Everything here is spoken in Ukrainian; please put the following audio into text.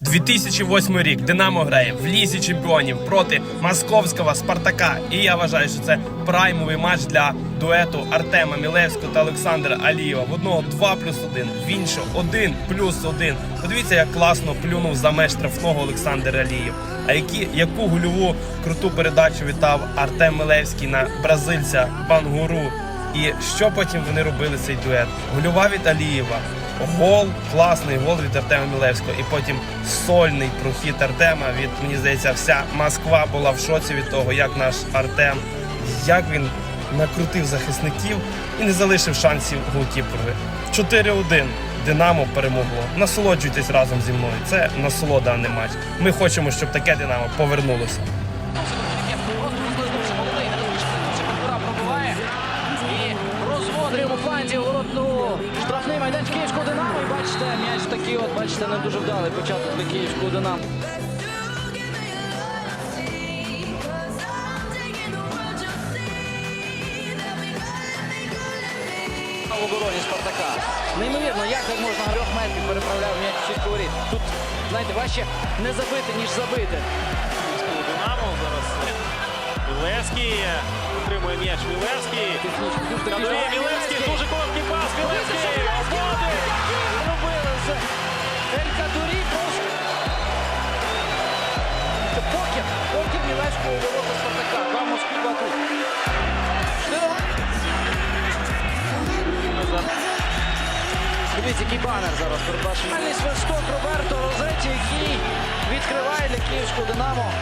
2008 рік Динамо грає в лізі чемпіонів проти московського Спартака. І я вважаю, що це праймовий матч для дуету Артема Мілевського та Олександра Алієва. В одного 2 плюс 1, в іншого 1 плюс 1. Подивіться, як класно плюнув за меж штрафного Олександр Алієв. А які, яку гольову круту передачу вітав Артем Мілевський на бразильця Бангуру. І що потім вони робили цей дует? Гольова від Алієва. Гол, класний гол від Артема Мілевського. І потім сольний прохід Артема від, мені здається, вся Москва була в шоці від того, як наш Артем, як він накрутив захисників і не залишив шансів голкіперові. 4-1. Динамо перемогло. Насолоджуйтесь разом зі мною. Це насолода, а не матч. Ми хочемо, щоб таке Динамо повернулося. Штрафний майданчик Київського Динамо. І бачите, м'яч такий, от бачите, не дуже вдалий початок для Київського Динамо. В обороні Спартака. Неймовірно, як так можна трьох метрів переправляв м'яч сітку воріт. Тут, знаєте, важче не забити, ніж забити. Київського Динамо зараз Мілевський отримує м'яч Мілевський. Мілевський, дуже короткий Штирова. Дивіться, який банер зараз перед Мальний Свисток Роберто Розеті, який відкриває для київського Динамо.